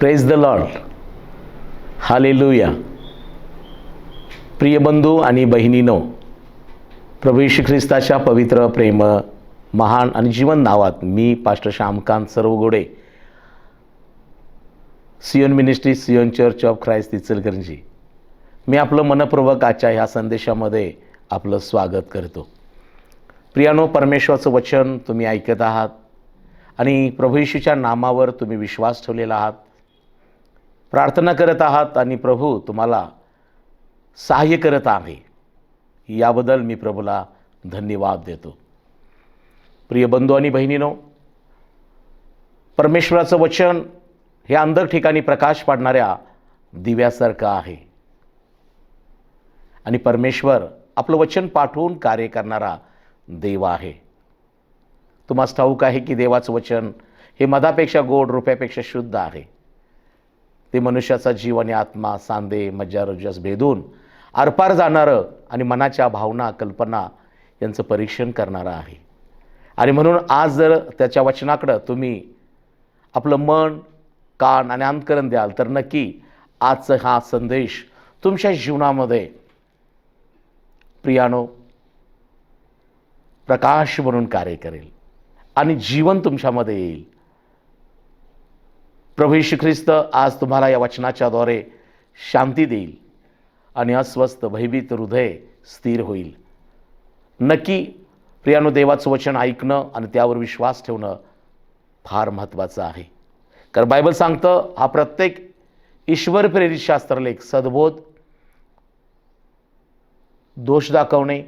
Praise the Lord hallelujah प्रिय बंधू आणि बहिणीनो प्रभू ख्रिस्ताच्या पवित्र प्रेम महान आणि जीवन नावात मी pastor Shyamkant सर्वगोडे Zion ministry Zion church of Christ Ichalkaranji मी आपलं मनपूर्वक आजच्या ह्या संदेशामध्ये आपलं स्वागत करतो प्रियानो परमेश्वराचं वचन तुम्ही ऐकत आहात आणि प्रभू येशूच्या नामावर तुम्ही विश्वास ठेवलेला आहात प्रार्थना करत आहात आणि प्रभू तुम्हाला सहाय्य करत आहे याबद्दल मी प्रभूला धन्यवाद देतो. प्रिय बंधू आणि बहिणीनो परमेश्वराचं वचन हे अंधक ठिकाणी प्रकाश पाडणाऱ्या दिव्यासारखं आहे. आणि परमेश्वर आपलं वचन पाठवून कार्य करणारा देव आहे. तुम्हाला ठाऊक आहे की देवाचं वचन हे मधापेक्षा गोड रुपयापेक्षा शुद्ध आहे. ते मनुष्याचा जीव आणि आत्मा सांदे मज्जा रज्जास भेदून आरपार जाणारं आणि मनाच्या भावना कल्पना यांचं परीक्षण करणारं आहे. आणि म्हणून आज जर त्याच्या वचनाकडं तुम्ही आपलं मन कान आणि अंतकरण द्याल तर नक्की आजचा हा संदेश तुमच्या जीवनामध्ये प्रियानो प्रकाश म्हणून कार्य करेल आणि जीवन तुमच्यामध्ये येईल. प्रभू यीशू ख्रिस्त आज तुम्हाला या वचनाच्याद्वारे शांती देईल आणि अस्वस्थ भयभीत हृदय स्थिर होईल. नक्की प्रियानो देवाचं वचन ऐकणं आणि त्यावर विश्वास ठेवणं फार महत्त्वाचं आहे. कारण बायबल सांगतं हा प्रत्येक ईश्वर प्रेरित शास्त्रलेख सद्बोध दोष दाखवणे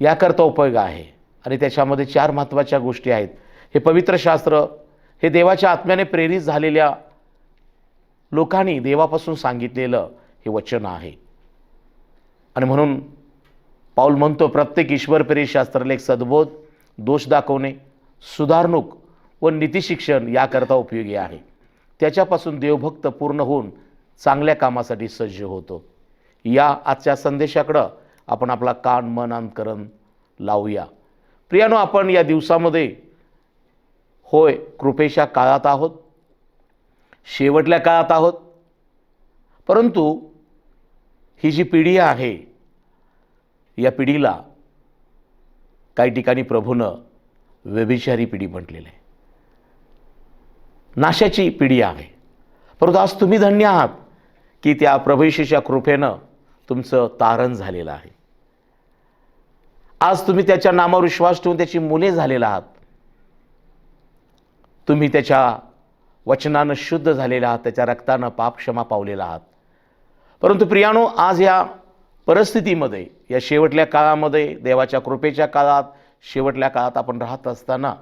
याकरता उपयोग आहे. आणि त्याच्यामध्ये चार महत्त्वाच्या गोष्टी आहेत. हे पवित्र शास्त्र हे देवाच्या आत्म्याने प्रेरित झालेल्या लोकांनी देवापासून सांगितलेलं हे वचन आहे. आणि म्हणून पाऊल म्हणतो प्रत्येक ईश्वर शास्त्रलेख सद्बोध दोष दाखवणे सुधारणूक व नीतिशिक्षण याकरता उपयोगी आहे. त्याच्यापासून देवभक्त पूर्ण होऊन चांगल्या कामासाठी सज्ज होतो. या आजच्या संदेशाकडं आपण आपला कान मन अंतकरण लावूया. प्रियानो आपण या दिवसामध्ये होय कृपेच्या काळात आहोत शेवटल्या काळात आहोत परंतु ही जी पिढी आहे या पिढीला काही ठिकाणी प्रभूनं व्यभिचारी पिढी म्हटलेली आहे. नाशाची पिढी आहे. परंतु आज तुम्ही धन्य आहात की त्या प्रभेशीच्या कृपेनं तुमचं तारण झालेलं आहे. आज तुम्ही त्याच्या नामावर विश्वास ठेवून त्याची मुले झालेला आहात. तुम्ही त्याच्या वचनानं शुद्ध झालेला आहात त्याच्या रक्तानं पाप क्षमा पावलेला आहात. परंतु प्रियानो आज या परिस्थितीमध्ये या शेवटल्या काळामध्ये देवाच्या कृपेच्या काळात शेवटल्या काळात आपण राहत असताना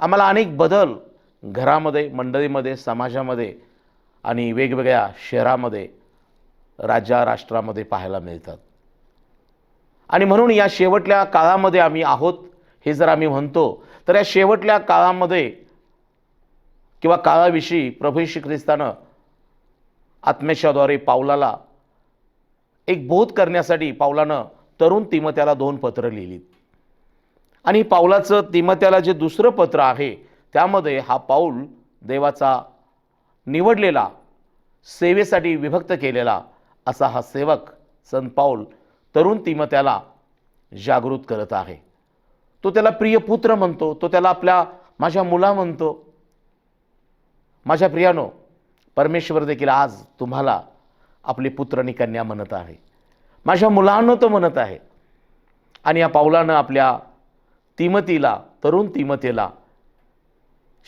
आम्हाला अनेक बदल घरामध्ये मंडळीमध्ये समाजामध्ये आणि वेगवेगळ्या शहरामध्ये राज्या राष्ट्रामध्ये पाहायला मिळतात. आणि म्हणून या शेवटल्या काळामध्ये आम्ही आहोत हे जर आम्ही म्हणतो तर या शेवटल्या काळामध्ये किंवा काळाविषयी प्रभू श्री ख्रिस्तानं आत्मेशाद्वारे पावलाला एक बोध करण्यासाठी पावलानं तरुण तिमत्याला दोन पत्र लिहिलीत. आणि पावलाचं तिमत्याला जे दुसरं पत्र आहे त्यामध्ये हा पाऊल देवाचा निवडलेला सेवेसाठी विभक्त केलेला असा हा सेवक संत पाऊल तरुण तिमत्याला जागृत करत आहे. तो त्याला प्रिय पुत्र म्हणतो तो त्याला आपल्या माझ्या मुला म्हणतो माझ्या प्रियानो परमेश्वर देखील आज तुम्हाला आपली पुत्र आणि कन्या म्हणत आहे. माझ्या मुलांनो तो म्हणत आहे. आणि या पावलानं आपल्या तिमतीला तरुण तिमतेला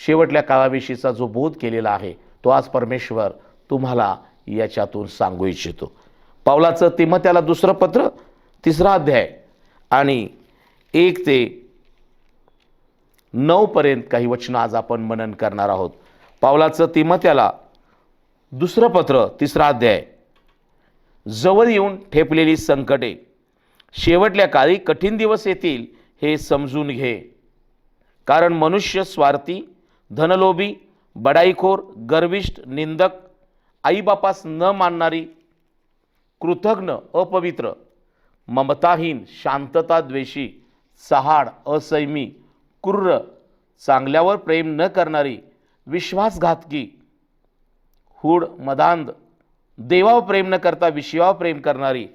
शेवटल्या काळाविषयीचा जो बोध केलेला आहे तो आज परमेश्वर तुम्हाला याच्यातून सांगू इच्छितो. पावलाचं तिमत्याला दुसरं पत्र तिसरा अध्याय आणि एक ते नऊपर्यंत काही वचनं आज आपण मनन करणार आहोत. पावलाचं तिमत्याला दुसरं पत्र तिसरा अध्याय. जवळ येऊन ठेपलेली संकटे. शेवटल्या काळी कठीण दिवस येतील हे समजून घे. कारण मनुष्य स्वार्थी धनलोभी बडाईखोर गर्विष्ठ निंदक आईबापास न मानणारी कृतघ्न अपवित्र ममताहीन शांतता द्वेषी सहाड असैमी क्रूर चांगल्यावर प्रेम न करणारी विश्वासघातकी हूड मदांध देवावर प्रेम न करता विषयावर प्रेम करणारी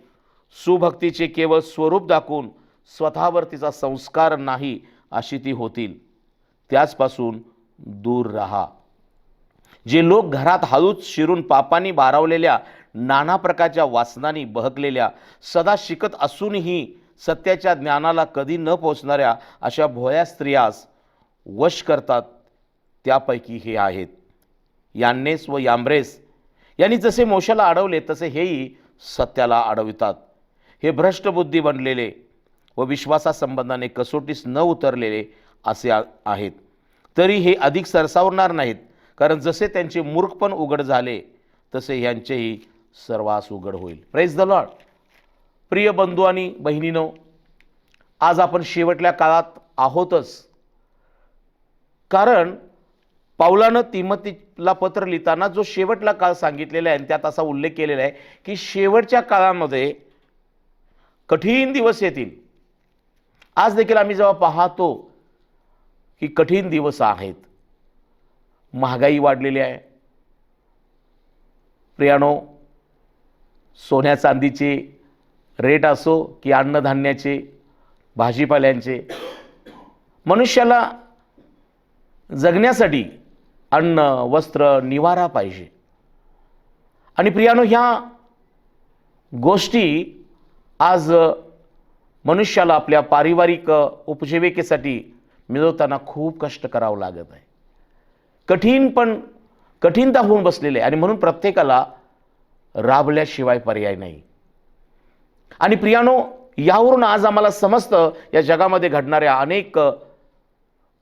सुभक्तीचे केवळ स्वरूप दाखवून स्वतःवर तिचा संस्कार नाही अशी ती होतील. त्याचपासून दूर राहा. जे लोक घरात हळूच शिरून पापांनी बारावलेल्या नाना प्रकारच्या वासनांनी बहकलेल्या सदा शिकत असूनही सत्याच्या ज्ञानाला कधी न पोचणाऱ्या अशा भोळ्या स्त्रियास वश करतात त्यापैकी हे आहेत. यान्नेस व याम्ब्रेस यांनी जसे मोशाला अडवले तसे हेही सत्याला अडवितात. हे भ्रष्टबुद्धी बनलेले व विश्वासासंबंधाने कसोटीस न उतरलेले असे आहेत. तरी हे अधिक सरसावणार नाहीत कारण जसे त्यांचे मूर्खपण उघड झाले तसे ह्यांचेही सर्वास उघड होईल. प्रेस द लॉर्ड प्रिय बंधू आणि बहिणीनो आज आपण शेवटल्या काळात आहोतच. कारण पावलानं तिमतीला पत्र लिहिताना जो शेवटला काळ सांगितलेला आहे आणि त्यात असा उल्लेख केलेला आहे की शेवटच्या काळामध्ये कठीण दिवस येतील. आज देखील आम्ही जेव्हा पाहतो की कठीण दिवस आहेत. महागाई वाढलेली आहे. प्रियानो सोन्या चांदीचे रेट असो की अन्नधान्याचे भाजीपाल्यांचे मनुष्याला जगण्यासाठी अन्न वस्त्र निवारा पाहिजे. आणि प्रियानो ह्या गोष्टी आज मनुष्याला आपल्या पारिवारिक उपजीविकेसाठी मिळवताना खूप कष्ट करावं लागत आहे. कठीण पण कठीणता होऊन बसलेले आहे आणि म्हणून प्रत्येकाला राबल्याशिवाय पर्याय नाही. आणि प्रियानो यावरून आज आम्हाला समजतं या जगामध्ये घडणाऱ्या अनेक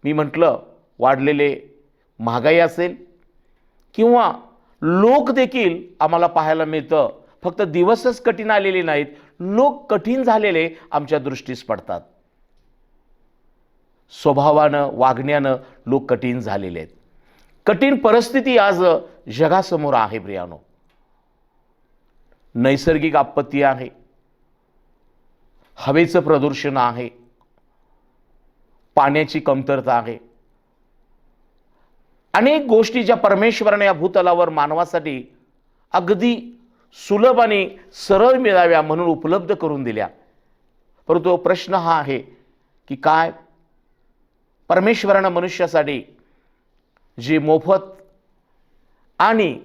मी म्हटलं वाढलेले महागाई असेल किंवा लोक देखील आम्हाला पाहायला मिळतं. फक्त दिवसच कठीण आलेले नाहीत. लोक कठीण झालेले आमच्या दृष्टीस पडतात. स्वभावानं वागण्यानं लोक कठीण झालेले आहेत. कठीण परिस्थिती आज जगासमोर आहे प्रियानो. नैसर्गिक आपत्ती आहे. हवेचं प्रदूषण आहे. पाण्याची कमतरता आहे. अनेक गोष्टी ज्या परमेश्वराने या भूतलावर मानवासाठी अगदी सुलभ आणि सरळ मिळाव्या म्हणून उपलब्ध करून दिल्या. परंतु प्रश्न हा आहे की काय? परमेश्वरानं मनुष्यासाठी जे मोफत आणि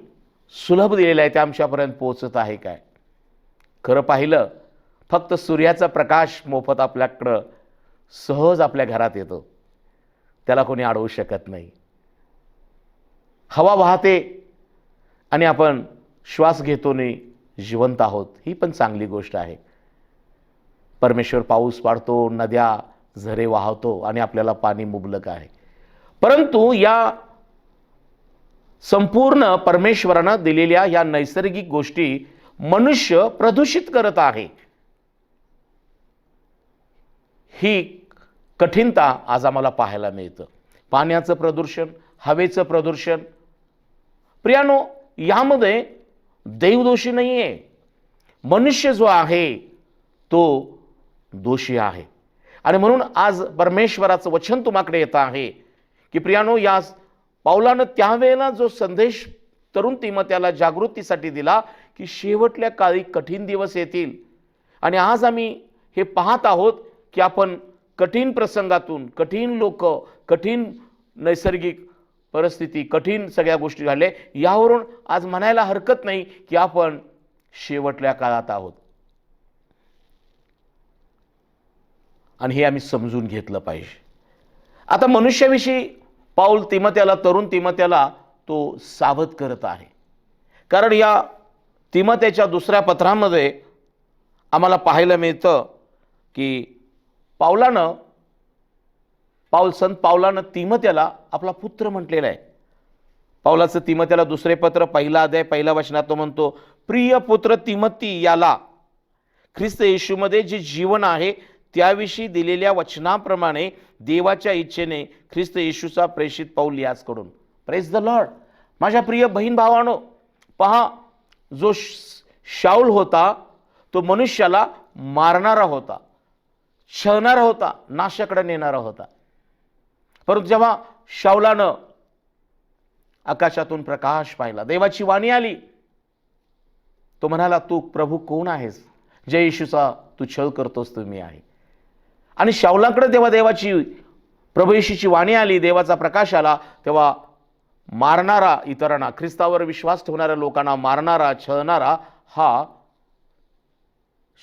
सुलभ दिलेलं आहे ते आमच्यापर्यंत पोहोचत आहे काय? खरं पाहिलं फक्त सूर्याचा प्रकाश मोफत आपल्याकडं सहज आपल्या घरात येतो. त्याला कोणी अडवू शकत नाही. हवा वाहते आणि आपण श्वास घेतो नाही जिवंत आहोत. ही पण चांगली गोष्ट आहे. परमेश्वर पाऊस पाडतो नद्या झरे वाहतो आणि आपल्याला पाणी मुबलक आहे. परंतु या संपूर्ण परमेश्वरानं दिलेल्या या नैसर्गिक गोष्टी मनुष्य प्रदूषित करत आहे. ही कठीणता आज आम्हाला पाहायला मिळतं. पाण्याचं प्रदूषण हवेचं प्रदूषण प्रियानो यामध्ये देवदोषी नाही आहे मनुष्य जो आहे तो दोषी आहे. आणि म्हणून आज परमेश्वराचं वचन तुम्हाकडे येतं आहे की प्रियानो या पावलानं त्यावेळेला जो संदेश तरुण तिमत्याला जागृतीसाठी दिला की शेवटल्या काळी कठीण दिवस येतील. आणि आज आम्ही हे पाहत आहोत की आपण कठीण प्रसंगातून कठीण लोक कठीण नैसर्गिक परिस्थिती कठीण सगळ्या गोष्टी झाल्या यावरून आज म्हणायला हरकत नाही की आपण शेवटल्या काळात आहोत. आणि हे आम्ही समजून घेतलं पाहिजे. आता मनुष्याविषयी पाऊल तिमत्याला तरुण तिमत्याला तो सावध करत आहे. कारण या तिमत्याच्या दुसऱ्या पत्रामध्ये आम्हाला पाहायला मिळतं की पावलानं पाऊल संत पावलानं तिमत्याला आपला पुत्र म्हटलेला आहे. पावलाचं तिमत्याला दुसरे पत्र पहिला अध्याय पहिल्या वचनात तो म्हणतो प्रिय पुत्र तिमती याला ख्रिस्त येशूमध्ये जे जीवन आहे त्याविषयी दिलेल्या वचनाप्रमाणे देवाच्या इच्छेने ख्रिस्त येशूचा प्रेषित पाऊल याचकडून. प्रेस द लॉर्ड माझ्या प्रिय बहीण भावानो पहा जो श- शाऊल होता तो मनुष्याला मारणारा होता छळणारा होता नाशाकडे नेणारा होता. परंतु जेव्हा शावलानं आकाशातून प्रकाश पाहिला देवाची वाणी आली तो म्हणाला तू प्रभू कोण आहेस? जय येशूचा तू छळ करतोस तू मी आहे. आणि शावलाकडे तेव्हा देवाची प्रभू येशूची वाणी आली देवाचा प्रकाश आला तेव्हा मारणारा इतरांना ख्रिस्तावर विश्वास ठेवणाऱ्या लोकांना मारणारा छळणारा हा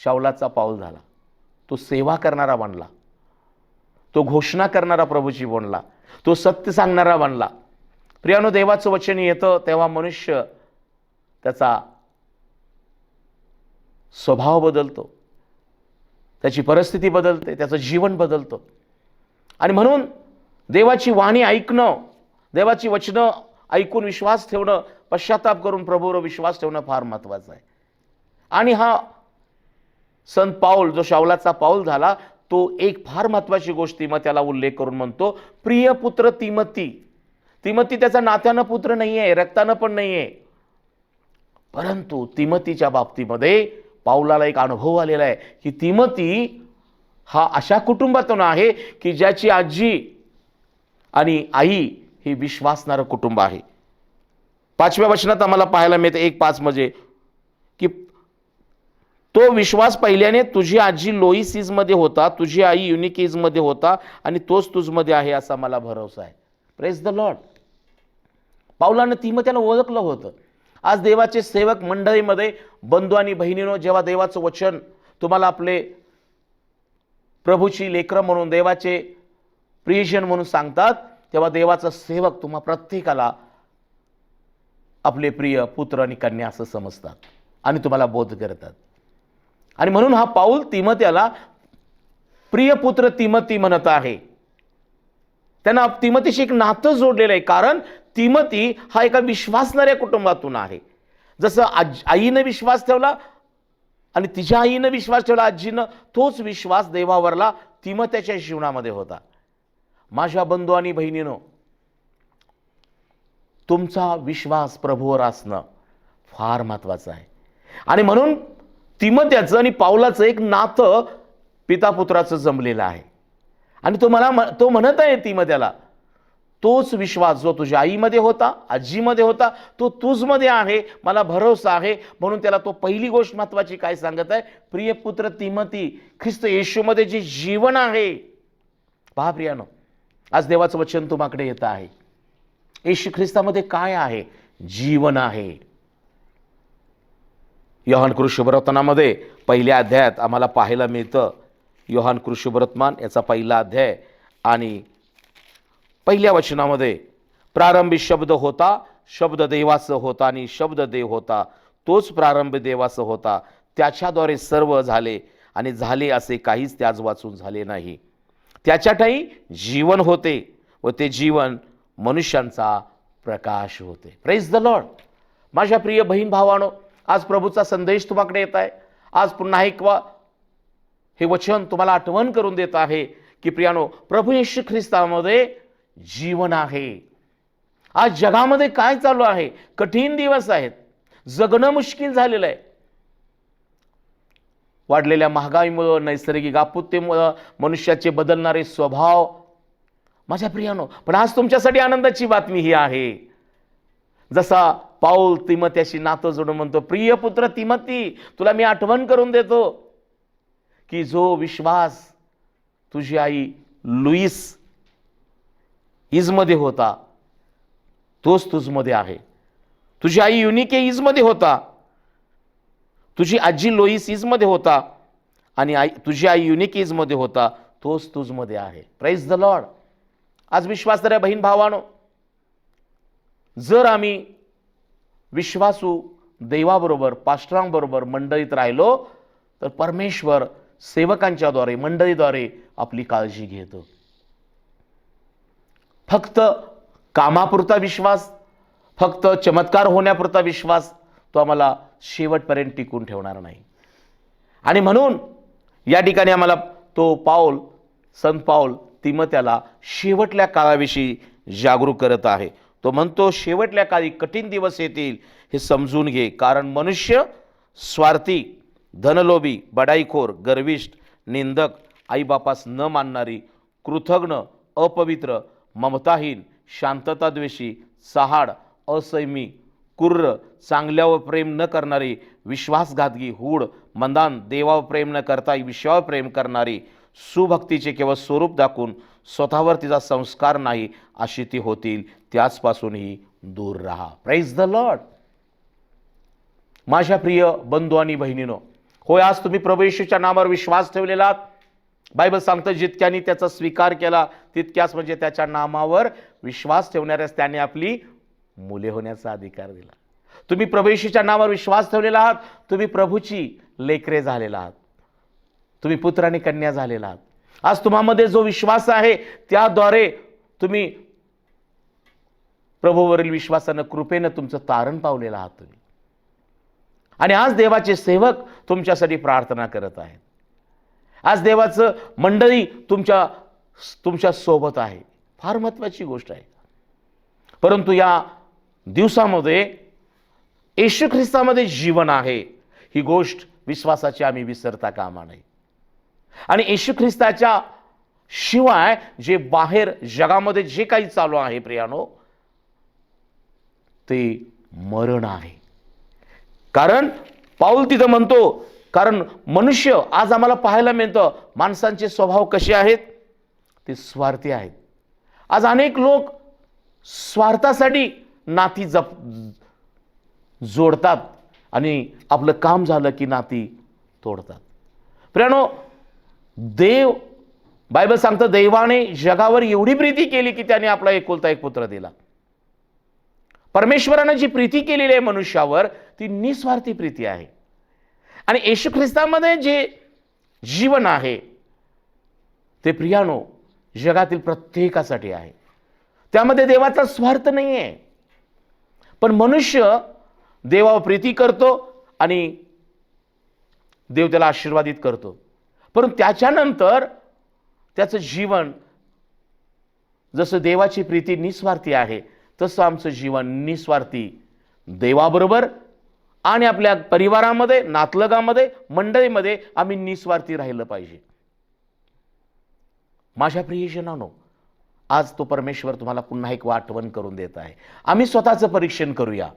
शावलाचा पाऊल झाला. तो सेवा करणारा बनला. तो घोषणा करणारा प्रभूजी बनला. तो सत्य सांगणारा बनला. प्रियानो देवाचं वचन येतं तेव्हा मनुष्य त्याचा स्वभाव बदलतो. त्याची परिस्थिती बदलते त्याचं जीवन बदलतं. आणि म्हणून देवाची वाणी ऐकणं देवाची वचनं ऐकून विश्वास ठेवणं पश्चाताप करून प्रभूवर विश्वास ठेवणं फार महत्त्वाचं आहे. आणि हा संत पाऊल जो शावलाचा पाऊल झाला तो एक फार महत्त्वाची गोष्ट मग त्याला उल्लेख करून म्हणतो प्रिय पुत्र तिमती. तिमती त्याचा नात्यानं पुत्र नाही आहे रक्तानं पण नाही आहे परंतु तिमतीच्या बाबतीमध्ये पाऊलाला एक अनुभव आलेला आहे की तिमती हा अशा कुटुंबातून आहे की ज्याची आजी आणि आई हे विश्वासणारं कुटुंब आहे. पाचव्या वचनात आम्हाला पाहायला मिळतं एक पाच म्हणजे की तो विश्वास पहिल्याने तुझी आजी लोईसीजमध्ये होता तुझी आई युनिकेजमध्ये होता आणि तोच तुझमध्ये आहे असा मला भरोसा आहे. प्रेस द लॉर्ड पावलानं त्यानं ओळखलं होतं. आज देवाचे सेवक मंडळीमध्ये बंधू आणि बहिणीनो जेव्हा देवाचं वचन तुम्हाला आपले प्रभूची लेकरं म्हणून देवाचे प्रियजन म्हणून सांगतात तेव्हा देवाचा सेवक तुम्हा प्रत्येकाला आपले प्रिय पुत्र आणि कन्या असं समजतात आणि तुम्हाला बोध करतात. आणि म्हणून हा पाऊल तिमत्याला प्रियपुत्र तिमती म्हणत आहे. त्यांना तिमतीशी एक नातं जोडलेलं आहे कारण तिमती हा एका विश्वासणाऱ्या कुटुंबातून आहे. जसं आज आईनं विश्वास ठेवला आणि तिच्या आईनं विश्वास ठेवला आजीनं तोच विश्वास देवावरला तिमत्याच्या जीवनामध्ये होता. माझ्या बंधू आणि बहिणीनो तुमचा विश्वास प्रभूवर असणं फार महत्त्वाचं आहे. आणि म्हणून तिमत्याचं आणि पावलाचं एक नातं पितापुत्राचं जमलेलं आहे. आणि तो मला म- तो म्हणत आहे तिमत्याला तोच विश्वास जो तुझ्या आईमध्ये होता आजीमध्ये होता तो तुझमध्ये आहे मला भरोसा आहे. म्हणून त्याला तो पहिली गोष्ट महत्वाची काय सांगत आहे? प्रिय पुत्र तिमती ख्रिस्त येशूमध्ये जे जीवन आहे. पहा प्रियानो आज देवाचं वचन तुम्हाकडे येतं आहे. येशू ख्रिस्तामध्ये काय आहे? जीवन आहे. योहान कृष्णव्रतनामध्ये पहिल्या अध्यायात आम्हाला पाहायला मिळतं. योहान कृष्णव्रतमान याचा पहिला अध्याय आणि पहिल्या वचनामध्ये प्रारंभी शब्द होता शब्द देवाचं होता आणि शब्द देव होता. तोच प्रारंभ देवाचं होता. त्याच्याद्वारे सर्व झाले आणि झाले असे काहीच त्याच वाचून झाले नाही. त्याच्यातही जीवन होते व ते जीवन मनुष्यांचा प्रकाश होते. प्रेज द लॉर्ड माझ्या प्रिय बहीण भावानो आज प्रभूचा संदेश तुम्हाकडे येत आहे. आज पुन्हा एक वा हे वचन तुम्हाला आठवण करून देत आहे की प्रियानो प्रभू येशू ख्रिस्तामध्ये जीवन आहे. आज जगामध्ये काय चालू आहे? कठीण दिवस आहेत. जगणं मुश्किल झालेलं आहे. वाढलेल्या महागाईमुळं नैसर्गिक आपत्तीमुळं मनुष्याचे बदलणारे स्वभाव. माझ्या प्रियानो पण आज तुमच्यासाठी आनंदाची बातमी ही आहे. जसा पाऊल तिमत्याशी नातं जोडून म्हणतो प्रिय पुत्र तिमती तुला मी आठवण करून देतो की जो विश्वास तुझी आई लुईस इजमध्ये होता तोच तुझमध्ये आहे. तुझी आई युनिके इजमध्ये होता तुझी आजी लोईस इजमध्ये होता आणि आई तुझी आई युनिक इजमध्ये होता तोच तुझमध्ये आहे. प्राईज द लॉर्ड आज विश्वासणाऱ्या बहीण भावानो. जर आम्ही विश्वासू देवाबरोबर पास्टरांबरोबर मंडळीत राहिलो तर परमेश्वर सेवकांच्याद्वारे मंडळीद्वारे आपली काळजी घेतो. फक्त कामापुरता विश्वास फक्त चमत्कार होण्यापुरता विश्वास तो आम्हाला शेवटपर्यंत टिकून ठेवणार नाही. आणि म्हणून या ठिकाणी आम्हाला तो पाऊल संत पाऊल तिमत्याला शेवटल्या काळाविषयी जागरूक करत आहे. तो म्हणतो शेवटल्या काळी कठीण दिवस येतील. हे समजून घे. कारण मनुष्य स्वार्थी धनलोभी बडाईखोर गर्विष्ठ निंदक आईबापास न मानणारी कृथग्न अपवित्र ममताहीन शांतताद्वेषी सहाड असैमी कुर्र चांगल्यावर प्रेम न करणारी विश्वासघातगी हूड मंदान देवावर प्रेम न करता विश्वावर प्रेम करणारी सुभक्तीचे केवळ स्वरूप दाखवून स्वतःवर तिचा संस्कार नाही अशी ती होतील त्याचपासूनही दूर राहा. प्राईज द लॉर्ड माझ्या प्रिय बंधू आणि बहिणीनो होय आज तुम्ही प्रभू येशूच्या नावावर विश्वास ठेवलेला आहात. बायबल सांगतं जितक्यानी त्याचा स्वीकार केला तितक्याच म्हणजे त्याच्या नामावर विश्वास ठेवणाऱ्यास त्याने आपली मुले होण्याचा अधिकार दिला. तुम्ही प्रभू नावावर विश्वास ठेवलेला आहात. तुम्ही प्रभूची लेकरे झालेला आहात. तुम्ही पुत्र आणि कन्या झालेला आहात. आज तुम्हामध्ये जो विश्वास आहे त्याद्वारे तुम्ही प्रभूवरील विश्वासानं कृपेनं तुमचं तारण पावलेलं आहात तुम्ही. आणि आज देवाचे सेवक तुमच्यासाठी प्रार्थना करत आहेत. आज देवाचं मंडळी तुमच्या तुमच्यासोबत आहे. फार महत्त्वाची गोष्ट आहे. परंतु या दिवसामध्ये येशू ख्रिस्तामध्ये जीवन आहे. ही गोष्ट विश्वासाची आम्ही विसरता कामा नये. आणि येशू ख्रिस्ताच्या शिवाय जे बाहेर जगामध्ये जे काही चालू आहे प्रियानो ते मरण आहे. कारण पाऊल तिथं म्हणतो कारण मनुष्य आज आम्हाला पाहायला मिळतं माणसांचे स्वभाव कसे आहेत? ते स्वार्थी आहेत. आज अनेक लोक स्वार्थासाठी नाती जप जोडतात आणि आपलं काम झालं की नाती तोडतात. प्रियानो देव बायबल सांगतं देवाने जगावर एवढी प्रीती केली की त्याने आपला एकुलता एक पुत्र दिला. परमेश्वरानं जी प्रीती केलेली आहे मनुष्यावर ती निस्वार्थी प्रीती आहे. आणि येशू ख्रिस्तामध्ये जे जीवन आहे ते प्रियानो जगातील प्रत्येकासाठी आहे. त्यामध्ये देवाचा स्वार्थ नाही आहे पण मनुष्य देवावर प्रीती करतो आणि देव त्याला आशीर्वादित करतो. परंतु त्याच्यानंतर त्याचं जीवन जसं देवाची प्रीती निस्वार्थी आहे तसं आमचं जीवन निस्वार्थी देवाबरोबर आणि आपल्या परिवारामध्ये नातलगामध्ये मंडळीमध्ये आम्ही निस्वार्थी राहिलं पाहिजे. माझ्या प्रियजनानो आज तो परमेश्वर तुम्हाला पुन्हा एक आठवण करून देत आहे. आम्ही स्वतःचं परीक्षण करूया.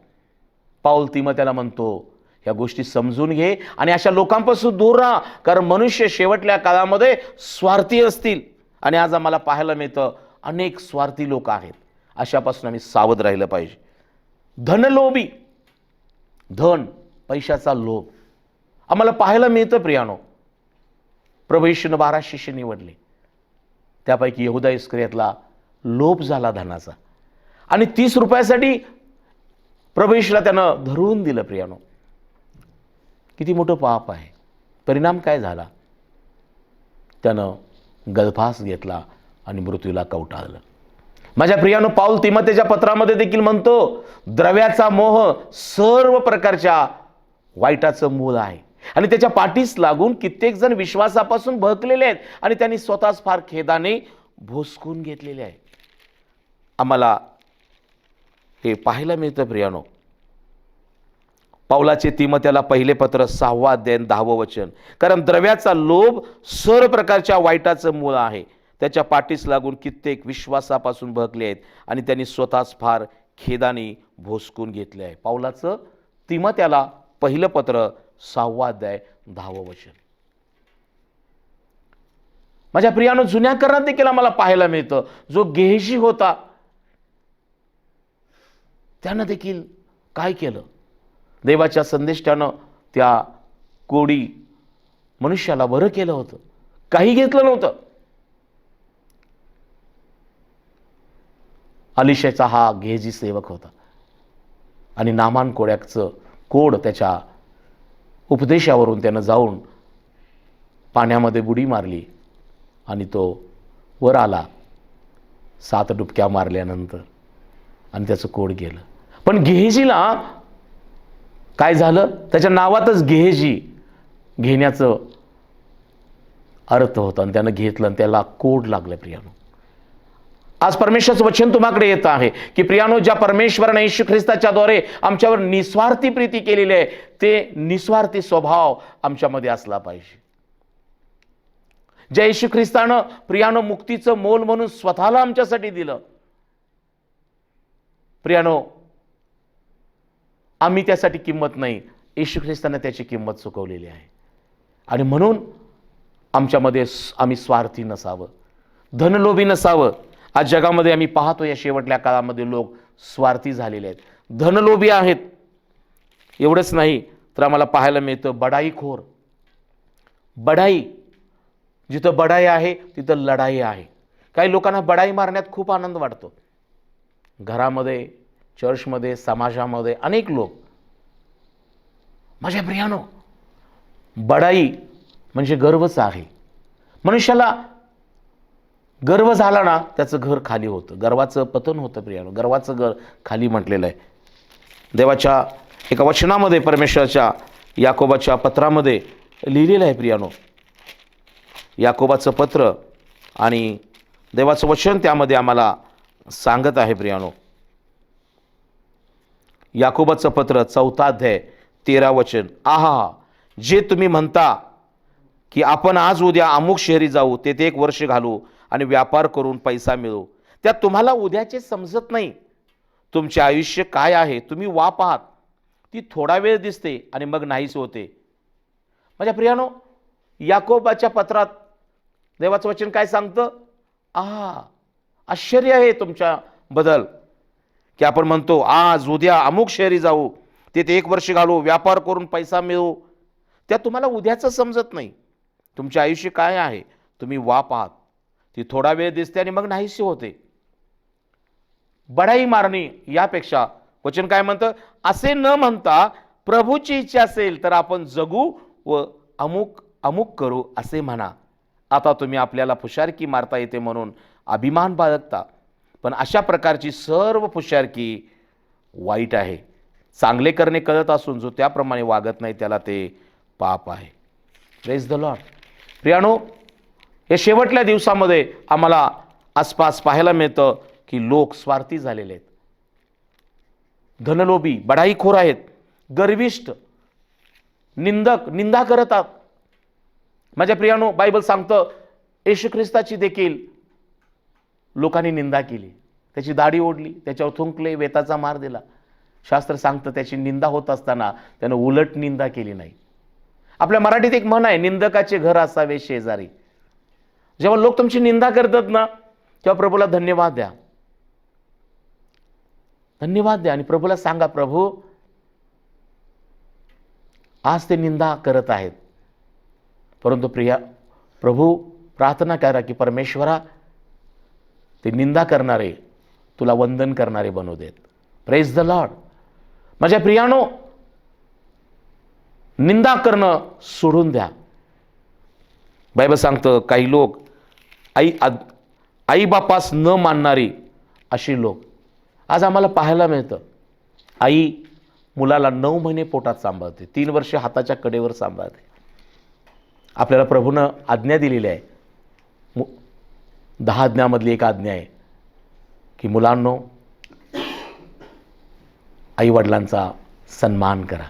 पाऊल तिम त्याला म्हणतो ह्या गोष्टी समजून घे आणि अशा लोकांपासून दूर राहा. कारण मनुष्य शेवटल्या काळामध्ये स्वार्थी असतील. आणि आज आम्हाला पाहायला मिळतं अनेक स्वार्थी लोक आहेत. अशापासून आम्ही सावध राहिलं पाहिजे. धनलोभी. धन पैशाचा लोभ. आम्हाला पाहायला मिळतं प्रियानो. प्रभू बारा शिष्य निवडले. त्यापैकी यहुदा इस्क्रियातला लोभ झाला धनाचा. आणि तीस रुपयासाठी प्रभू येशूला त्यानं धरून दिलं प्रियानो. किती मोठं पाप आहे. परिणाम काय झाला? त्यानं गलफास घेतला आणि मृत्यूला कवटाळलं. माझ्या प्रियानो पाऊल तिमतेच्या पत्रामध्ये देखील म्हणतो द्रव्याचा मोह सर्व प्रकारच्या वाईटाचं मूल आहे. आणि त्याच्या पाठीस लागून कित्येक जण विश्वासापासून भकलेले आहेत आणि त्यांनी स्वतःच फार खेदाने भोसकून घेतलेले आहे. आम्हाला हे पाहायला मिळतं प्रियानो पावलाचे तिमत्याला पहिले पत्र सहावा देन दहावं वचन. कारण द्रव्याचा लोभ सर्व प्रकारच्या वाईटाचं मूळ आहे. त्याच्या पाठीस लागून कित्येक विश्वासापासून भकले आहेत आणि त्यांनी स्वतःच फार खेदाने भोसकून घेतले आहे. पावलाचं तिमत्याला पहिलं पत्र सहावा अध्याय दहावं वचन. माझ्या प्रियानं जुन्या करण्यात देखील आम्हाला पाहायला मिळतं. जो गेहशी होता त्यानं देखील काय केलं? देवाच्या संदेष्टानं त्या कोडी मनुष्याला बरं केलं होतं. काही घेतलं नव्हतं. अलिशेचा हा घेजी सेवक होता. आणि नामान कोड्याचं कोड त्याच्या उपदेशावरून त्यानं जाऊन पाण्यामध्ये बुडी मारली आणि तो वर आला सात डुबक्या मारल्यानंतर. आणि त्याचं कोड गेलं. पण घेजीला काय झालं? त्याच्या नावातच गेहेजी घेण्याचं अर्थ होता आणि त्यानं घेतलं आणि त्याला कोड लागलं प्रियानो. आज परमेश्वरचं वचन तुम्हाकडे येत आहे की प्रियानो ज्या परमेश्वराने येशू ख्रिस्ताच्याद्वारे आमच्यावर निस्वार्थी प्रीती केलेली आहे ते निस्वार्थी स्वभाव आमच्यामध्ये असला पाहिजे. ज्या येशू ख्रिस्तानं प्रियानो मुक्तीचं मोल म्हणून स्वतःला आमच्यासाठी दिलं प्रियानो आम्ही त्यासाठी किंमत नाही. येशू ख्रिस्तानं त्याची किंमत चुकवलेली आहे. आणि म्हणून आमच्यामध्ये आम्ही स्वार्थी नसावं. धनलोभी नसावं. आज जगामध्ये आम्ही पाहतो या शेवटल्या काळामध्ये लोक स्वार्थी झालेले आहेत. धनलोभी आहेत. एवढंच नाही तर आम्हाला पाहायला मिळतं बडाईखोर बढाई जिथं बढाई आहे तिथं लढाई आहे. काही लोकांना बढाई मारण्यात खूप आनंद वाटतो. घरामध्ये चर्चमध्ये समाजामध्ये अनेक लोक. माझ्या प्रियानो बढाई म्हणजे गर्वच आहे मनुष्याला गर्व झाला ना त्याचं घर खाली होतं. गर्वाचं पतन होतं प्रियानो. गर्वाचं घर खाली म्हटलेलं आहे. देवाच्या एका वचनामध्ये परमेश्वराच्या याकोबाच्या पत्रामध्ये लिहिलेलं आहे प्रियानो. याकोबाचं पत्र आणि देवाचं वचन त्यामध्ये आम्हाला सांगत आहे प्रियानो. याकोबाचं पत्र चौथा अध्याय तेरा वचन. आहा जे तुम्ही म्हणता की आपण आज उद्या अमुक शहरी जाऊ तेथे एक वर्ष घालू आणि व्यापार करून पैसा मिळवू त्या तुम्हाला उद्याचे समजत नाही. तुमचे आयुष्य काय आहे तुम्ही वा पाहात. ती थोडा वेळ दिसते आणि मग नाहीच होते. माझ्या प्रियानो याकोबाच्या पत्रात देवाचं वचन काय सांगतं? आहा आश्चर्य आहे तुमच्या बदल. की आपण म्हणतो आज उद्या अमुक शहरी जाऊ तिथे एक वर्ष घालू व्यापार करून पैसा मिळवू त्या तुम्हाला उद्याचं समजत नाही. तुमचे आयुष्य काय आहे? तुम्ही वा पाहात ती थोडा वेळ दिसते आणि मग नाहीशी होते. बढाई मारणी यापेक्षा वचन काय म्हणतं? असे न म्हणता प्रभूची इच्छा असेल तर आपण जगू व अमुक अमुक करू असे म्हणा. आता तुम्ही आपल्याला फुशारकी मारता येते म्हणून अभिमान बाळगता. पण अशा प्रकारची सर्व पुशारकी वाईट आहे. चांगले करणे कळत असून जो त्याप्रमाणे वागत नाही त्याला ते पाप आहे. प्रेस द लॉर्ड प्रियानो या शेवटल्या दिवसामध्ये आम्हाला आसपास पाहायला मिळतं की लोक स्वार्थी झालेले आहेत. धनलोभी बढाईखोर आहेत. गर्विष्ठ निंदक निंदा करतात. माझ्या प्रियानो बायबल सांगतं येशू ख्रिस्ताची देखील लोकांनी निंदा केली. त्याची दाढी ओढली त्याच्यावर थुंकले वेताचा मार दिला. शास्त्र सांगतं त्याची निंदा होत असताना त्यानं उलट निंदा केली नाही. आपल्या मराठीत एक म्हण आहे निंदकाचे घर असावे शेजारी. जेव्हा लोक तुमची निंदा करतात ना तेव्हा प्रभूला धन्यवाद द्या. धन्यवाद द्या आणि प्रभूला सांगा प्रभू आज ते निंदा करत आहेत. परंतु प्रिया प्रभू प्रार्थना करा की परमेश्वरा ते निंदा करणारे तुला वंदन करणारे बनवू देत. प्रेज द लॉर्ड माझ्या प्रियानो निंदा करणं सोडून द्या. बायबल सांगतं काही लोक आई आईबापास न मानणारी अशी लोक. आज आम्हाला पाहायला मिळतं आई मुलाला नऊ महिने पोटात सांभाळते तीन वर्षे हाताच्या कडेवर सांभाळते. आपल्याला प्रभूनं आज्ञा दिलेली आहे दहा आज्ञामधली एक आज्ञा आहे की मुलांनो आईवडिलांचा सन्मान करा.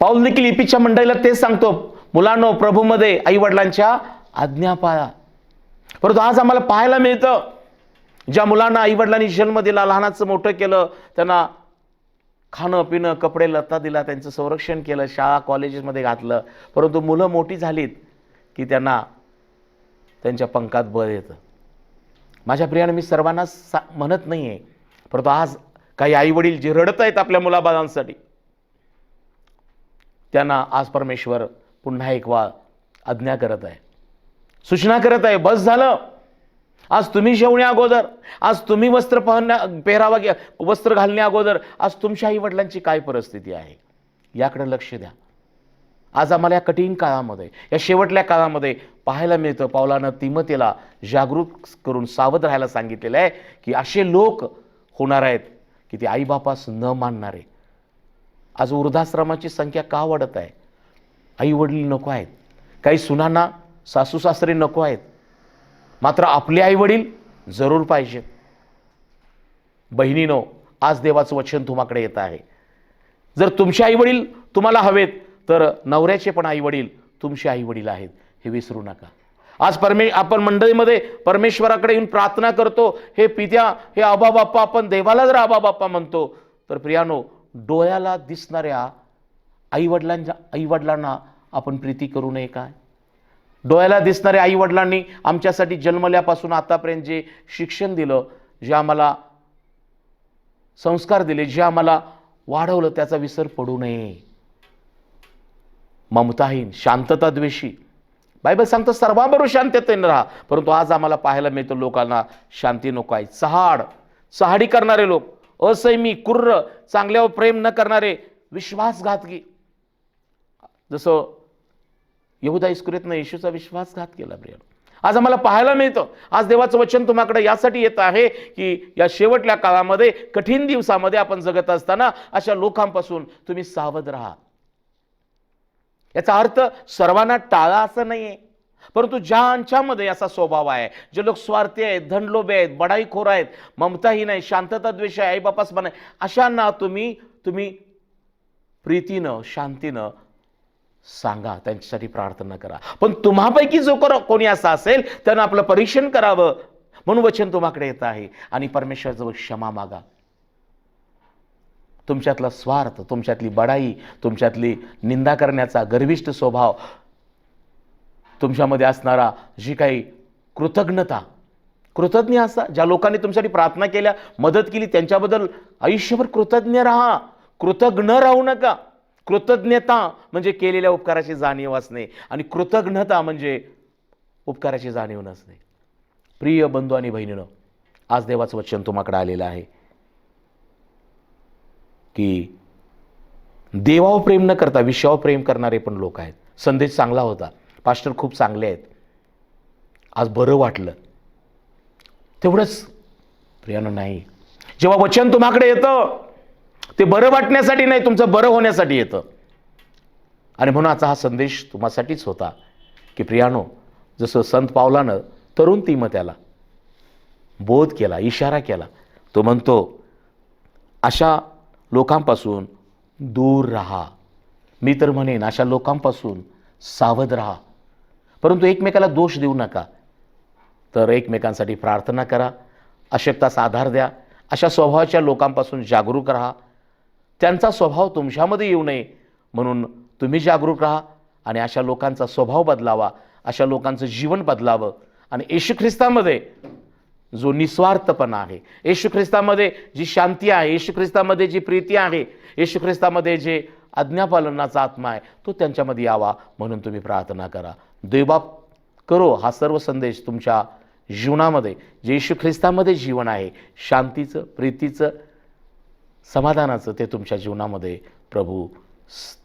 पाऊल देखील इपिच्या मंडळीला तेच सांगतो. मुलांनो प्रभूमध्ये आईवडिलांच्या आज्ञा पाळा. परंतु आज आम्हाला पाहायला मिळतं ज्या मुलांना आईवडिलांनी जन्म दिला लहानाचं मोठं केलं त्यांना खाणं पिणं कपडे लत्ता दिला त्यांचं संरक्षण केलं शाळा कॉलेजेसमध्ये घातलं. परंतु मुलं मोठी झालीत की त्यांना त्यांच्या पंखात बळ येतं. माझ्या प्रियाने मी सर्वांना सा म्हणत नाही आहे परंतु आज काही आईवडील जे रडत आहेत आपल्या मुलाबाळांसाठी त्यांना आज परमेश्वर पुन्हा एक वा आज्ञा करत आहे. सूचना करत आहे बस झालं. आज तुम्ही जेवण्या अगोदर आज तुम्ही वस्त्र पहन्या पेहरावा वस्त्र घालण्या अगोदर आज तुमच्या आई वडिलांची काय परिस्थिती आहे? याकडे लक्ष द्या. आज आम्हाला या कठीण काळामध्ये या शेवटल्या काळामध्ये पाहायला मिळतं. पावलानं तिमतेला जागरूक करून सावध राहायला सांगितलेलं आहे की असे लोक होणार आहेत की ते आईबापास न मानणारे. आज वृद्धाश्रमाची संख्या का वाढत आहे? आई वडील नको आहेत. काही सुनांना सासू सासरे नको आहेत. मात्र आपले आई वडील जरूर पाहिजेत. बहिणीनो आज देवाचं वचन तुम्हाकडे येत आहे. जर तुमचे आई वडील तुम्हाला हवेत तर नवऱ्याचे पण आईवडील तुमचे आईवडील आहेत. हे विसरू नका. आज परमे आपण मंडळीमध्ये परमेश्वराकडे येऊन प्रार्थना करतो. हे पित्या हे आबा बाप्पा आपण देवाला जर आबा बाप्पा म्हणतो तर प्रियानो डोळ्याला दिसणाऱ्या आईवडिलांच्या आईवडिलांना आपण प्रीती करू नये काय? डोळ्याला दिसणाऱ्या आईवडिलांनी आमच्यासाठी जन्मल्यापासून आतापर्यंत जे शिक्षण दिलं जे आम्हाला संस्कार दिले जे आम्हाला वाढवलं त्याचा विसर पडू नये. ममताहीन शांतताद्वेषी. बायबल सांगतं सर्वांबरोबर शांततेने राहा. परंतु आज आम्हाला पाहायला मिळतं लोकांना शांती नको आहे. चहाड चहाडी करणारे लोक असैमी कुर्र चांगल्यावर प्रेम न करणारे विश्वासघातकी जसं येहुदा इस्कुरेतनं येशूचा विश्वासघात केला प्रिय आज आम्हाला पाहायला मिळतं. आज देवाचं वचन तुम्हाकडे यासाठी येत आहे की या शेवटल्या काळामध्ये कठीण दिवसामध्ये आपण जगत असताना अशा लोकांपासून तुम्ही सावध राहा. याचा अर्थ सर्वांना टाळा असं नाही आहे परंतु ज्यांच्यामध्ये असा स्वभाव आहे जे लोक स्वार्थी आहेत धनलोभे आहेत बडाईखोर आहेत ममताही नाही शांतता द्वेष आहे आईबापास पण आहे अशांना तुम्ही तुम्ही प्रीतीनं शांतीनं सांगा त्यांच्यासाठी प्रार्थना करा. पण तुम्हापैकी जो कर कोणी असा असेल त्यानं आपलं परीक्षण करावं. म्हणून वचन तुम्हाकडे येत आहे. आणि परमेश्वरजवळ क्षमा मागा. तुमच्यातला स्वार्थ तुमच्यातली बडाई तुमच्यातली निंदा करण्याचा गर्विष्ठ स्वभाव तुमच्यामध्ये असणारा जी काही कृतज्ञता कृतज्ञ असा ज्या लोकांनी तुमच्यासाठी प्रार्थना केल्या मदत केली त्यांच्याबद्दल आयुष्यभर कृतज्ञ राहा. कृतज्ञ राहू नका. कृतज्ञता म्हणजे केलेल्या उपकाराची जाणीव असणे आणि कृतज्ञता म्हणजे उपकाराची जाणीव नसणे. प्रिय बंधू आणि बहिणीनं आज देवाचं वचन तुमाकडे आलेलं आहे. की देवावर प्रेम न करता विषयावर प्रेम करणारे पण लोक आहेत. संदेश चांगला होता. पास्टर खूप चांगले आहेत. आज बरं वाटलं. तेवढंच प्रियानं नाही. जेव्हा वचन तुम्हाकडे येतं ते बरं वाटण्यासाठी नाही तुमचं बरं होण्यासाठी येतं. आणि म्हणून आजचा हा संदेश तुम्हासाठीच होता की प्रियानो जसं संत पावलानं तरुण ती मत्याला बोध केला इशारा केला तो म्हणतो अशा लोकांपासून दूर राहा. मी तर म्हणेन अशा लोकांपासून सावध राहा. परंतु एकमेकाला दोष देऊ नका. तर एकमेकांसाठी प्रार्थना करा. अशक्तास आधार द्या. अशा स्वभावाच्या लोकांपासून जागरूक राहा. त्यांचा स्वभाव तुमच्यामध्ये येऊ नये म्हणून तुम्ही जागरूक राहा आणि अशा लोकांचा स्वभाव बदलावा. अशा लोकांचं जीवन बदलावं आणि येशू ख्रिस्तामध्ये जो निस्वार्थपणा आहे. येशू ख्रिस्तामध्ये जी शांती आहे येशू ख्रिस्तामध्ये जी प्रीती आहे येशू ख्रिस्तामध्ये जे आज्ञापालनाचा आत्मा आहे तो त्यांच्यामध्ये यावा म्हणून तुम्ही प्रार्थना करा. देवबाप करो हा सर्व संदेश तुमच्या जीवनामध्ये. जे येशू ख्रिस्तामध्ये जीवन आहे शांतीचं प्रीतीचं समाधानाचं ते तुमच्या जीवनामध्ये प्रभू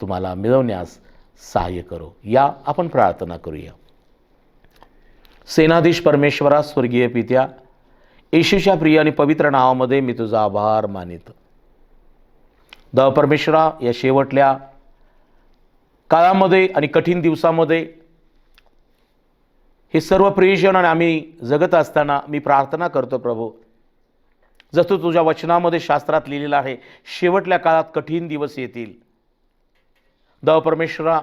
तुम्हाला मिळवण्यास सहाय्य करो. या आपण प्रार्थना करूया. सेनाधीश परमेश्वरा स्वर्गीय पित्या येशूच्या प्रिय आणि पवित्र नावामध्ये मी तुझा आभार मानित द परमेश्वरा या शेवटल्या काळामध्ये आणि कठीण दिवसामध्ये हे सर्व प्रियजन आणि आम्ही जगत असताना मी प्रार्थना करतो प्रभू जसं तुझ्या वचनामध्ये शास्त्रात लिहिलेलं आहे शेवटल्या काळात कठीण दिवस येतील द परमेश्वरा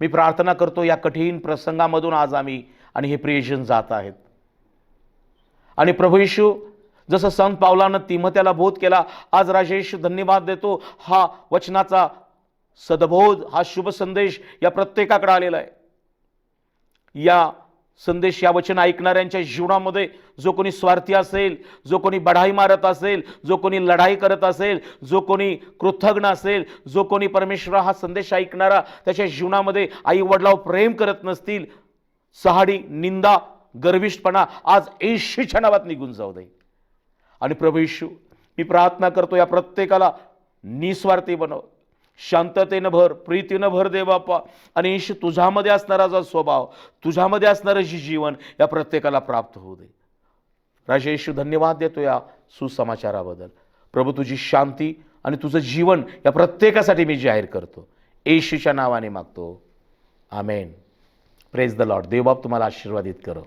मी प्रार्थना करतो या कठीण प्रसंगामधून आज आम्ही आणि हे प्रियजन जात आहेत आणि प्रभू येशू जसं संत पावलानं तिमत्याला बोध केला आज राजेश धन्यवाद देतो. हा वचनाचा सदबोध हा शुभ संदेश या प्रत्येकाकडे आलेला आहे. या संदेश या वचन ऐकणाऱ्यांच्या जीवनामध्ये जो कोणी स्वार्थी असेल जो कोणी बढाई मारत असेल जो कोणी लढाई करत असेल जो कोणी कृतज्ञ असेल जो कोणी परमेश्वर हा संदेश ऐकणारा त्याच्या जीवनामध्ये आई वडिलाव प्रेम करत नसतील सहाडी निंदा गर्विष्ठपणा आज ऐशीच्या नावात निघून जाऊ दे. आणि प्रभू येशू मी प्रार्थना करतो या प्रत्येकाला निस्वार्थी बनव. शांततेनं भर प्रीतीनं भर दे बाप्पा. आणि येशू तुझ्यामध्ये असणारा जो स्वभाव तुझ्यामध्ये असणारं जी जीवन या प्रत्येकाला प्राप्त होऊ दे. राजा येशू धन्यवाद देतो या सुसमाचाराबद्दल. प्रभू तुझी शांती आणि तुझं जीवन या प्रत्येकासाठी मी जाहीर करतो. येशूच्या नावाने मागतो. आमेन. प्रेज द लॉर्ड देवबाप तुम्हाला आशीर्वादित करो.